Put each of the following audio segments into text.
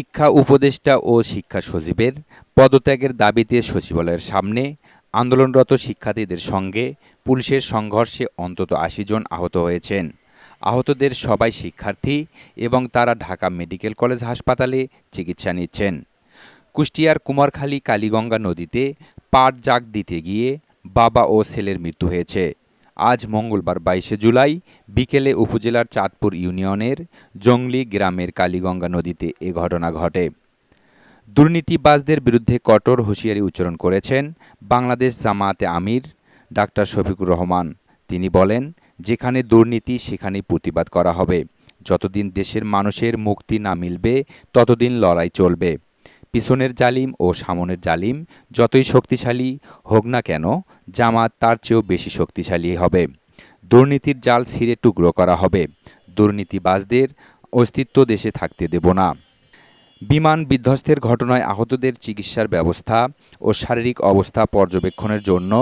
শিক্ষা উপদেষ্টা ও শিক্ষা সচিবের পদত্যাগের দাবিতে সচিবালয়ের সামনে আন্দোলনরত শিক্ষার্থীদের সঙ্গে পুলিশের সংঘর্ষে অন্তত আশি জন আহত হয়েছেন। আহতদের সবাই শিক্ষার্থী এবং তারা ঢাকা মেডিকেল কলেজ হাসপাতালে চিকিৎসা নিচ্ছেন। কুষ্টিয়ার কুমারখালী কালীগঙ্গা নদীতে পাট জাগ দিতে গিয়ে বাবা ও ছেলের মৃত্যু হয়েছে। আজ মঙ্গলবার বাইশে জুলাই বিকেলে উপজেলার চাঁদপুর ইউনিয়নের জংলি গ্রামের কালীগঙ্গা নদীতে এ ঘটনা ঘটে। দুর্নীতিবাজদের বিরুদ্ধে কঠোর হুঁশিয়ারি উচ্চারণ করেছেন বাংলাদেশ জামায়াতে আমির ডাক্তার শফিকুর রহমান। তিনি বলেন, যেখানে দুর্নীতি, সেখানেই প্রতিবাদ করা হবে। যতদিন দেশের মানুষের মুক্তি না মিলবে, ততদিন লড়াই চলবে। পিছনের জালিম ও সামনের জালিম যতই শক্তিশালী হোক না কেন জামাত তার চেয়েও বেশি শক্তিশালী হবে। দুর্নীতির জাল ছিঁড়ে টুকরো করা হবে। দুর্নীতিবাজদের অস্তিত্ব দেশে থাকতে দেব না। বিমান বিধ্বস্তের ঘটনায় আহতদের চিকিৎসার ব্যবস্থা ও শারীরিক অবস্থা পর্যবেক্ষণের জন্য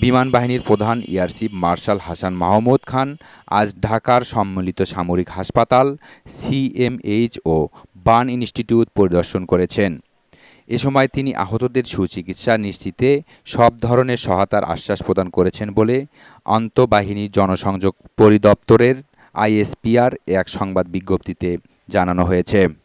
বিমান বাহিনীর প্রধান এয়ার মার্শাল হাসান মাহমুদ খান আজ ঢাকার সম্মিলিত সামরিক হাসপাতাল সিএমএইচ ও বার্ন ইনস্টিটিউট পরিদর্শন করেছেন। এ সময় তিনি আহতদের সুচিকিৎসা নিশ্চিতে সব ধরনের সহায়তার আশ্বাস প্রদান করেছেন বলে আন্তঃবাহিনী জনসংযোগ পরিদপ্তরের আইএসপিআর এক সংবাদ বিজ্ঞপ্তিতে জানানো হয়েছে।